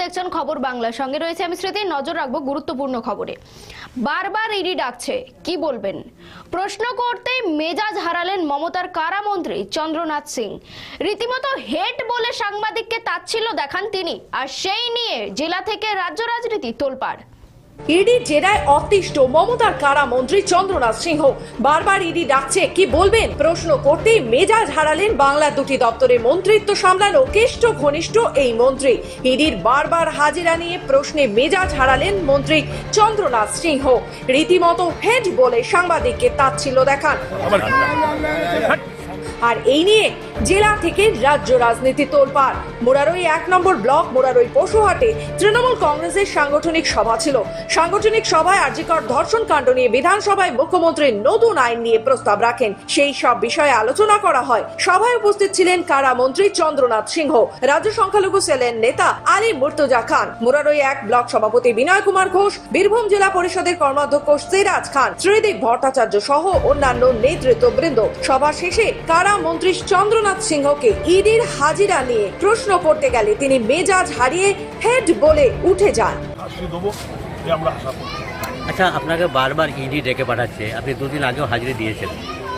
দেখছেন খবর বাংলা। সঙ্গে রয়েছে আমি স্মৃতি, নজর রাখব গুরুত্বপূর্ণ খবরে। বারবার ইডি ডাকছে, কি বলবেন? প্রশ্ন করতে মেজাজ হারালেন মমতার কারামন্ত্রী চন্দ্রনাথ সিং। রীতিমতো হেট বলে সাংবাদিককে তাচ্ছিল্য দেখান তিনি, আর সেই নিয়ে জেলা থেকে রাজ্য রাজনীতি তোলপাড়। ইডি জেরায় অতিষ্ঠ মমতার কারা মন্ত্রী চন্দ্রনাথ সিংহ? বারবার ইডি ডাকছে, কি বলবেন? প্রশ্ন করতেই মেজাজ হারালেন বাংলার দুটি দপ্তরে মন্ত্রিত্ব সামলানো কেষ্ট ঘনিষ্ঠ এই মন্ত্রী। ইডির বারবার হাজিরা নিয়ে প্রশ্নে মেজাজ হারালেন মন্ত্রী চন্দ্রনাথ সিংহ। রীতিমতো হেড বলে সাংবাদিককে তাচ্ছিল্য দেখান। আর এই নিয়ে জেলা থেকে রাজ্য রাজনীতি তোলপাড়। মোরারই এক নম্বর ব্লক, মোরারই পশুহাটে তৃণমূল কংগ্রেসের সাংগঠনিক সভা ছিল। সাংগঠনিক সভায় আর্জিকর ধর্ষণ কাণ্ড নিয়ে বিধানসভায় মুখ্যমন্ত্রী নতুন আইন নিয়ে প্রস্তাব রাখেন। সেই সব বিষয়ে আলোচনা করা হয়। সভায় উপস্থিত ছিলেন কারা মন্ত্রী চন্দ্রনাথ সিংহ, রাজ্য সংখ্যালঘু সেলের নেতা আলী মুর্তজা খান, মোরারই এক ব্লক সভাপতি বিনয় কুমার ঘোষ, বীরভূম জেলা পরিষদের কর্মাধ্যক্ষ সিরাজ খান শ্রীদীপ ভট্টাচার্য সহ অন্যান্য নেতৃত্ববৃন্দ। সভা শেষে কারা মন্ত্রী চন্দ্রনাথ সিংহকে ইডির হাজিরা নিয়ে প্রশ্ন করতে গেলে তিনি মেজাজ হারিয়ে হেড বলে উঠে যান। শাস্তি দেবো যে আমরা আশা করি। আচ্ছা আপনাকে বারবার ইডি ডেকে পাঠাচ্ছে আপনি দুদিন আগেও হাজিরা দিয়েছেন।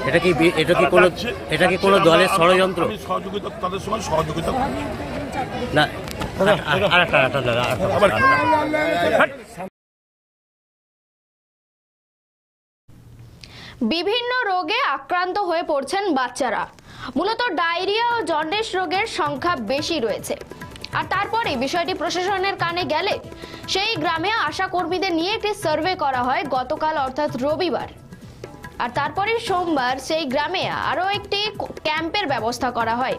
এটা কি এটা কি কোনো এটা কি কোনো দলের ষড়যন্ত্র? সহযোগিতা তাদের সঙ্গে সহযোগিতা না আর- আর- আরেকটা আরেকটা আরেকটা, বিভিন্ন রোগে আক্রান্ত হয়ে পড়ছেন বাচ্চারা। মূলত ডায়রিয়া ও জন্ডিস রোগের সংখ্যা বেশি রয়েছে। আর তারপরে বিষয়টি প্রশাসনের কানে গেলে সেই গ্রামে আশা কর্মীদের নিয়ে একটি সার্ভে করা হয় গতকাল অর্থাৎ রবিবার। আর তারপরে সোমবার সেই গ্রামে আরও একটি ক্যাম্পের ব্যবস্থা করা হয়।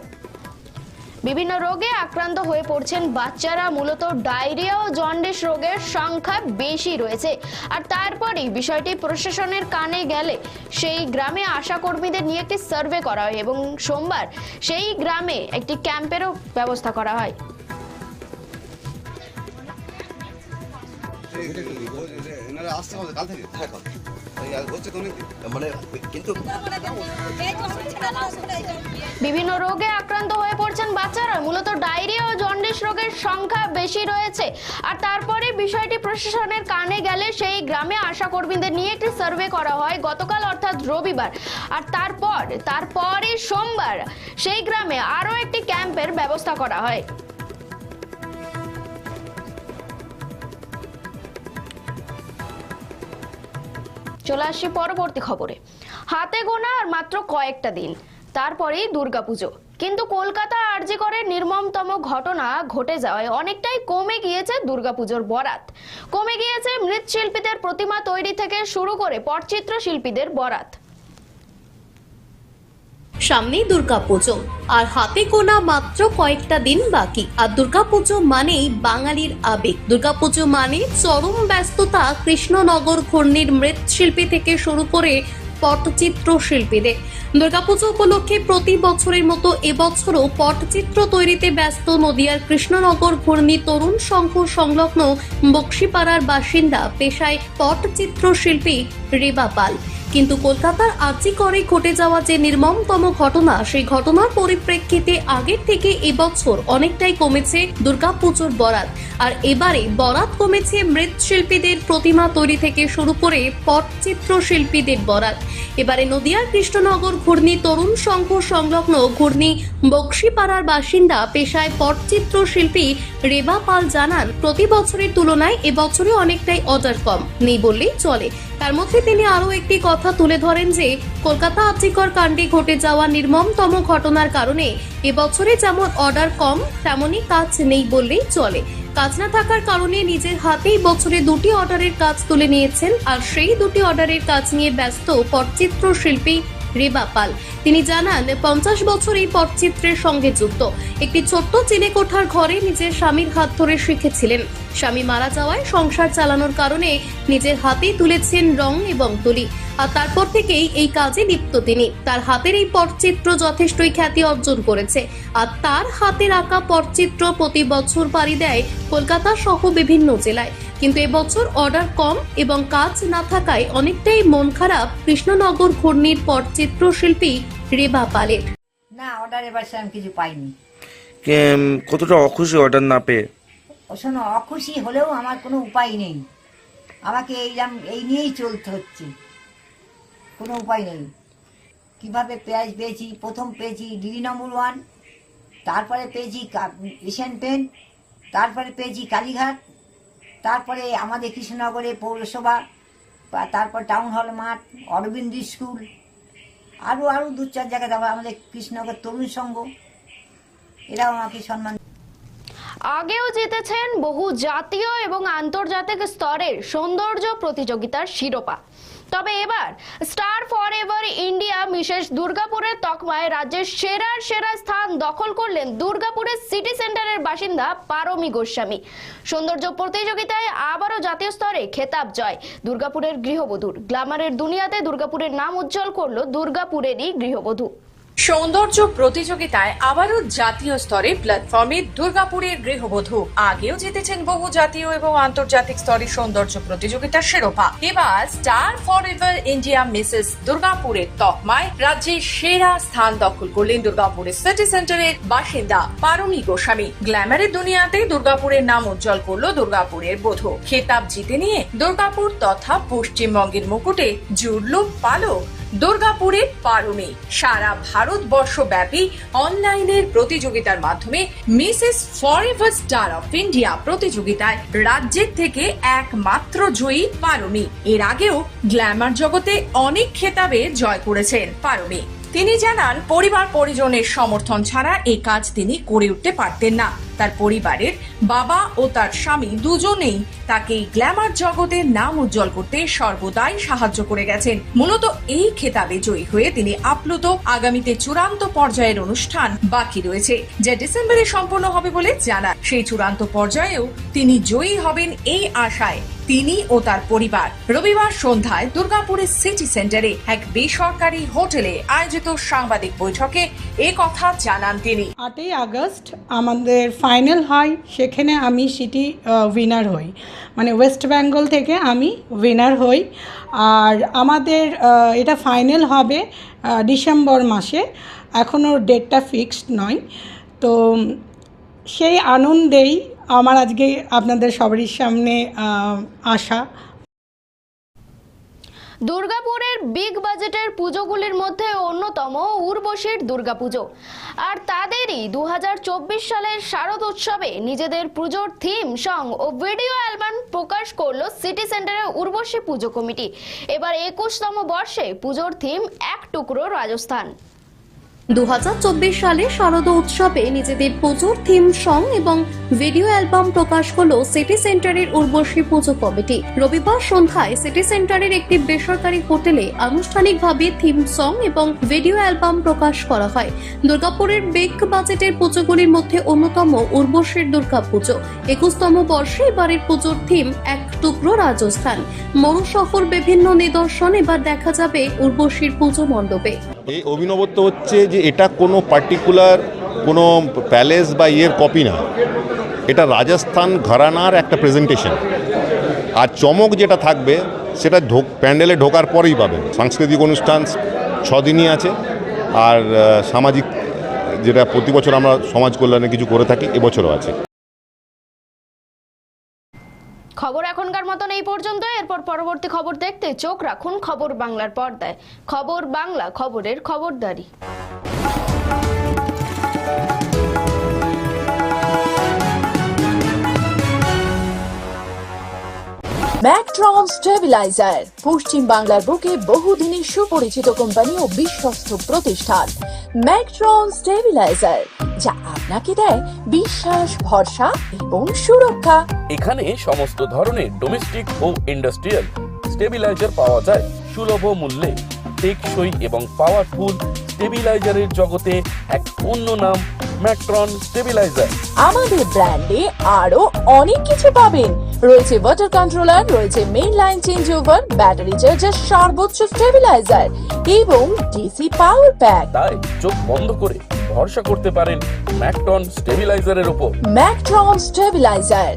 বিভিন্ন রোগে আক্রান্ত হয়ে পড়ছেন বাচ্চারা মূলত ডায়রিয়া ও জন্ডিস রোগের সংখ্যা বেশি রয়েছে আর তারপরেই বিষয়টি প্রশাসনের কানে গেলে সেই গ্রামে আশা কর্মীদের নিয়ে একটি সার্ভে করা হয় এবং সোমবার সেই গ্রামে একটি ক্যাম্পেরও ব্যবস্থা করা হয় আসছে কাল থেকে বিভিন্ন রোগে আক্রান্ত হয়ে পড়ছেন বাচ্চারা, মূলত ডায়রিয়া ও জন্ডিস রোগের সংখ্যা বেশি রয়েছে। আর তারপরে বিষয়টি প্রশাসনের কানে গেলে সেই গ্রামে আশা কর্মীদের নিয়ে একটি সার্ভে করা হয় গতকাল, অর্থাৎ রবিবার। আর তারপর, তারপরে সোমবার সেই গ্রামে আরও একটি ক্যাম্পের ব্যবস্থা করা হয়। চলে আসি পরবর্তী খবরে। হাতে গোনা আর মাত্র কয়েকটা দিন। তারপরেই দুর্গাপুজো। কিন্তু কলকাতা আরজি করে নির্মমতম ঘটনা ঘটে যাওয়ায় অনেকটাই কমে গিয়েছে দুর্গাপুজোর বরাত। কমে গিয়েছে মৃৎশিল্পীদের প্রতিমা তৈরি থেকে শুরু করে পটচিত্র শিল্পীদের বরাত। সামনেই দুর্গাপুজো। আর হাতে গোনা মাত্র কয়েকটা দিন বাকি। আর দুর্গাপুজো মানেই বাঙালির আবেগ। দুর্গাপুজো মানে চরম ব্যস্ততা কৃষ্ণনগর ঘূর্ণির মৃৎশিল্পী থেকে শুরু করে পটচিত্র শিল্পীদের। দুর্গাপুজো উপলক্ষে প্রতি বছরের মতো এবছরও পটচিত্র তৈরিতে ব্যস্ত নদিয়ার কৃষ্ণনগর ঘূর্ণি তরুণ সংঘ সংলগ্ন বক্সিপাড়ার বাসিন্দা পেশায় পটচিত্র শিল্পী রেবা পাল। কিন্তু কলকাতার আর্জি করে ঘটে যাওয়া যে নির্মমতম ঘটনা, সেই ঘটনার পরিপ্রেক্ষিতে আগের থেকে এবছর অনেকটাই কমেছে দুর্গাপুজোর বরাত। আর এবারে বরাত কমেছে মৃৎশিল্পীদের প্রতিমা তৈরি থেকে শুরু করে পটচিত্র শিল্পীদের বরাত। এবারে নদিয়ার কৃষ্ণনগর ঘূর্ণি, তরুণ সংঘ সংলগ্ন ঘূর্ণি, বক্সিপাড়ার বাসিন্দা পেশায় পটচিত্র শিল্পী রেবা পাল জানান, প্রতি বছরের তুলনায় এবছরে অনেকটাই অর্ডার কম। নেই বললেই চলে। তার মধ্যে তিনি আরও একটি কথা তুলে ধরেন যে, কলকাতা আর্জিকর কাণ্ডে ঘটে যাওয়া নির্মমতম ঘটনার কারণে এবছরে যেমন অর্ডার কম, তেমনই কাজ নেই বললেই চলে। কাজ না থাকার কারণে নিজের হাতেই বছরে দুটি অর্ডারের কাজ তুলে নিয়েছেন, আর সেই দুটি অর্ডারের কাজ নিয়ে ব্যস্ত পটচিত্র শিল্পী রেবা পাল। তিনি জানান, পঞ্চাশ বছর এই পটচিত্রের সঙ্গে যুক্ত। একটি ছোট্ট চিনে কোঠার ঘরে নিজের স্বামীর হাত ধরে শিখেছিলেন। স্বামী মারা যাওয়ায় সংসার চালানোর কারণে নিজের হাতেই তুলেছেন রং এবং তুলি। আর তারপর থেকেই এই কাজে লিপ্ত তিনি। তার হাতের এই পটচিত্র যথেষ্টই খ্যাতি অর্জন করেছে। আর তার হাতের আঁকা পটচিত্র প্রতি বছর পাড়ি দেয় কলকাতা সহ বিভিন্ন জেলায়। কিন্তু এবছর অর্ডার কম এবং কাজ না থাকায় অনেকটাই মন খারাপ কৃষ্ণনগর ঘূর্ণির পটচিত্র শিল্পী রেবা পালের। না অর্ডার এবার সে আমি কিছু পাইনি। কতটা অখুশি অর্ডার না পেয়ে। শোনো, অখুশি হলেও আমার কোনো উপায় নেই। আমাকে এইরকম এই নিয়েই চলতে হচ্ছে। কোনো উপায় নেই। কীভাবে পেঁয়াজ পেয়েছি? প্রথম পেয়েছি ডিডি নম্বর ওয়ান, তারপরে পেয়েছি এশিয়ান পেন, তারপরে পেয়েছি কালীঘাট, তারপরে আমাদের কৃষ্ণনগরে পৌরসভা তারপর টাউন হল মাঠ, অরবিন্দ স্কুল, আরও আরও দু চার জায়গায় আমাদের কৃষ্ণনগর তরুণ সংঘ। এরাও আমাকে সম্মান আগেও জিতেছেন বহু জাতীয় এবং আন্তর্জাতিক স্তরের সৌন্দর্য প্রতিযোগিতার শিরোপা। তবে এবার স্টার ফর এভার ইন্ডিয়া বিশেষ দুর্গাপুরের তকমায় রাজ্যের সেরার সেরা স্থান দখল করলেন দুর্গাপুরের সিটি সেন্টারের বাসিন্দা পারমি গোস্বামী। সৌন্দর্য প্রতিযোগিতায় আবারও জাতীয় স্তরে খেতাব জয়। দুর্গাপুরের গৃহবধূর গ্লামারের দুনিয়াতে দুর্গাপুরের নাম উজ্জ্বল করল দুর্গাপুরেরই গৃহবধূ। সৌন্দর্য প্রতিযোগিতায় আবারও জাতীয় স্তরে প্ল্যাটফর্মে দুর্গাপুরের গৃহবধূ। আগেও জিতেছেন বহু জাতীয় এবং আন্তর্জাতিক স্তরে সৌন্দর্য প্রতিযোগিতার শিরোপা। এবার star forever India Mrs দুর্গাপুরের তকমায় রাজ্যের সেরা স্থান দখল করলেন দুর্গাপুরের সিটি সেন্টারের বাসিন্দা পারমি গোস্বামী। গ্ল্যামারের দুনিয়াতে দুর্গাপুরের নাম উজ্জ্বল করল দুর্গাপুরের বধূ। খেতাব জিতে নিয়ে দুর্গাপুর তথা পশ্চিমবঙ্গের মুকুটে জুড়ল পালক। দুর্গাপুরের পারমে। সারা ভারতবর্ষ ব্যাপী অনলাইনের প্রতিযোগিতার মাধ্যমে Mrs forever star of India প্রতিযোগিতায় রাজ্যের থেকে একমাত্র জয়ী পারুনি এর আগেও গ্ল্যামার জগতে অনেক খেতাবে জয় করেছেন পারমি। তিনি জানান, পরিবার পরিজনের সমর্থন ছাড়া এই কাজ তিনি করে উঠতে পারতেন না। তার পরিবারের বাবা ও তার স্বামী দুজনেই তাকে গ্ল্যামার জগতের নাম উজ্জ্বল করতে সর্বদাই সাহায্য করে গেছেন। মূলত এই খেতাবে জয়ী হয়ে তিনি আপ্লুত আগামীতে চূড়ান্ত পর্যায়ের অনুষ্ঠান বাকি রয়েছে, যা ডিসেম্বরে সম্পন্ন হবে বলে জানান। সেই চূড়ান্ত পর্যায়েও তিনি জয়ী হবেন এই আশায়। তিনি ও তার পরিবার। রবিবার সন্ধ্যায় দুর্গাপুরের সিটি সেন্টারে এক বেসরকারি হোটেলে আয়োজিত সাংবাদিক বৈঠকে এ কথা জানান তিনি। আটই আগস্ট আমাদের ফাইনাল হয়, সেখানে আমি সিটি উইনার হই। মানে ওয়েস্ট বেঙ্গল থেকে আমি উইনার হই। আর আমাদের এটা ফাইনাল হবে ডিসেম্বর মাসে। এখনও ডেটটা ফিক্সড নয়। তো সেই আনন্দেই আমার আজকে আপনাদের সবারই সামনে আসা দুর্গাপুরের বিগ বাজেটের পুজোগুলির মধ্যে অন্যতম উর্বশীর দুর্গাপুজো। আর তাদেরই দু হাজার চব্বিশ সালের শারদ উৎসবে নিজেদের পুজোর থিম সং ও ভিডিও অ্যালবাম প্রকাশ করল সিটি সেন্টারের উর্বশী পুজো কমিটি। এবার একুশতম বর্ষে পুজোর থিম এক টুকরো রাজস্থান। দু হাজার চব্বিশ সালে শারদ উৎসবে নিজেদের পুজোর থিম সং এবং ভিডিও অ্যালবাম প্রকাশ হলো সিটি সেন্টারের উর্বশী পুজো কমিটি। রবিবার সন্ধ্যায় সিটি সেন্টারের একটি বেসরকারি হোটেলে আনুষ্ঠানিকভাবে থিম সং এবং ভিডিও অ্যালবাম প্রকাশ করা হয়। দুর্গাপুরের বেগ বাজেটের পুজোগুলির মধ্যে অন্যতম উর্বশীর দুর্গা পুজো। একুশতম বর্ষে এবারের পুজোর থিম এক টুকরো রাজস্থান। মরুশহর বিভিন্ন নিদর্শন, এবার দেখা যাবে উর্বশীর পুজো মণ্ডপে। এই অভিনবত্ব হচ্ছে যে এটা কোনো পার্টিকুলার কোনো প্যালেস বা ইয়ের কপি না। এটা রাজস্থান ঘরানার একটা প্রেজেন্টেশন আর চমক যেটা থাকবে, সেটা ঢোক, প্যান্ডেলে ঢোকার পরেই পাবেন। সাংস্কৃতিক অনুষ্ঠান ছদিনই আছে। আর সামাজিক যেটা প্রতি বছর আমরা সমাজ কল্যাণে কিছু করে থাকি, এবছরও আছে। খবর এখনকার মতন এই পর্যন্ত। এরপর পরবর্তী খবর দেখতে চোখ রাখুন খবর বাংলার পর্দায়। খবর বাংলা, খবরের খবরদারি। ম্যাকট্রন স্টেবিলাইজার, পশ্চিম বাংলার বুকে বহুদিনের সুপরিচিত কোম্পানি ও বিশ্বস্ত প্রতিষ্ঠান। ম্যাকট্রন স্টেবিলাইজার যা আপনাকে দেয় বিশ্বাস ভরসা এবং সুরক্ষা। এখানে সমস্ত ধরনের ডোমেস্টিক ও ইন্ডাস্ট্রিয়াল স্টেবিলাইজার পাওয়া যায় সুলভ মূল্যে টেকসই এবং পাওয়ারফুল স্টেবিলাইজারের জগতে এক অন্য নাম ম্যাকট্রন স্টেবিলাইজার আমাদের ব্র্যান্ডে আরও অনেক কিছু পাবেন। রয়েছে ওয়াটার কন্ট্রোলার রয়েছে main line change over battery charger সর্বোচ্চ স্টেবিলাইজার এবং ডিসি পাওয়ার প্যাক তাই চোখ বন্ধ করে ভরসা করতে পারেন ম্যাকটন স্টেবিলাইজারের উপর ম্যাকটন স্টেবিলাইজার।